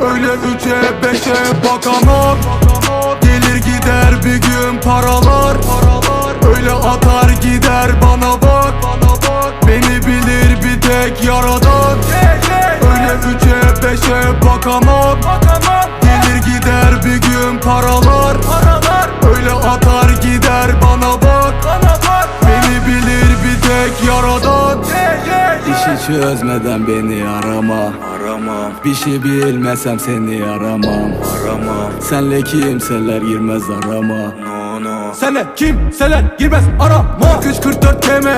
Öyle üçe beşe bakamam Gelir gider bir gün paralar, paralar. Çözmeden beni arama. Aramam, Bir şey bilmesem seni aramam. Aramam Senle kimseler girmez arama Senle kimseler girmez arama. 43-44 km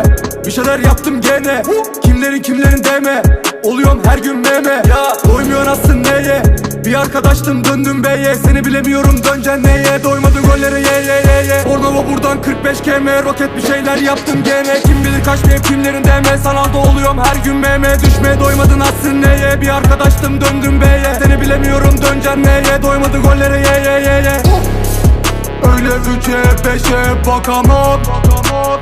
Bir şeyler yaptım gene. Kimlerin kimlerin deme Oluyorum her gün meme ya Doymuyor aslın neye? Bir arkadaştım döndüm beye Seni bilemiyorum döneceksin neye? Doymadın gollere ye ye ye ye. Bornova buradan 45 km Roket bir şeyler yaptım gene. Kim bilir kaç mevsim kimlerin deme Sanalda oluyorum her gün meme Düşmeye doymadın aslın neye? Bir arkadaştım döndüm beye Seni bilemiyorum döneceksin neye? Doymadın gollere ye ye ye ye Öyle üçe beşe bakamam.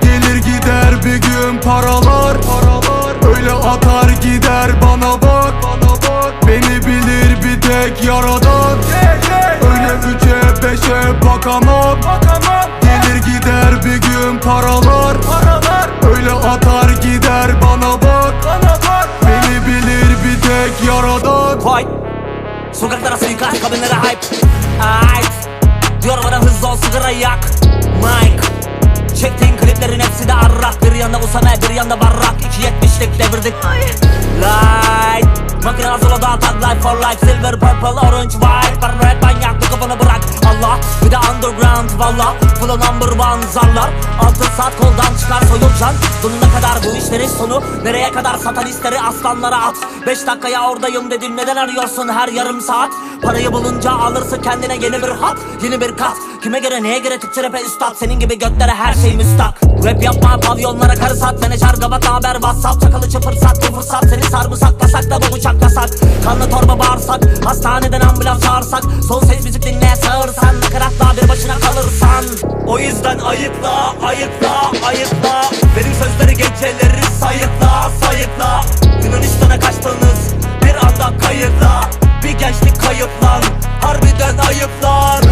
Gelir gider bir gün paralar. Öyle atar gider bana bak. Beni bilir bir tek yaradan. Öyle üçe beşe bakamam. Gelir gider bir gün paralar. Öyle atar gider bana bak. Beni bilir bir tek yaradan. Sokaklara suikast kabinlere hype. Ait Bana hızlı ol sigara yak. Mike Çektiğin kliplerin hepsi de arrak. Bir yanda Usame bir yanda Barrak. 2.70'lik devirdik. Light Makine hazır o da tag life for life Silver purple orange white. Para red manyak bu kafanı bırak underground valla Flow number one zarlar. Altın saat koldan çıkar soyulcan Sonuna kadar bu işlerin sonu. Nereye kadar satanistleri aslanlara at. 5 dakikaya oradayım dedin. Neden arıyorsun her yarım saat? Parayı bulunca alırsın kendine yeni bir hat. Yeni bir kat. Kime göre neye göre Türkçe rap'e üstad? Senin gibi götlere her şey müstak. Rap yapma pavyonlara karı sat Menajer gavat haber whatsapp. Çakalı çıpır sat bir fırsat. Seni sarımsaklasak da bu bıçak yasak Kanlı torba bağırsak Hastaneden ambulans çağırsak. Son ses müzik dinle sağırsan. Nakaratla bir başına kalırsan O yüzden ayıpla ayıpla ayıpla. Benim sözleri geceleri sayıkla sayıkla. Yunanistan'a kaçtınız bir anda kayıtla Bir gençlik kayıp lan Harbiden ayıplar.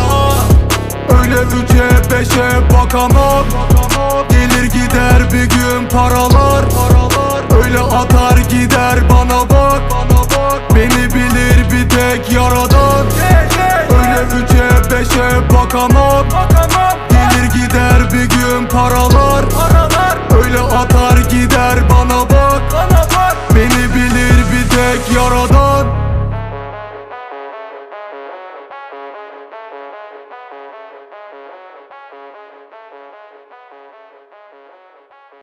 Öyle üçe beşe bakamam Gelir gider bir gün paralar. Öyle atar bakamam Gelir gider bir gün paralar.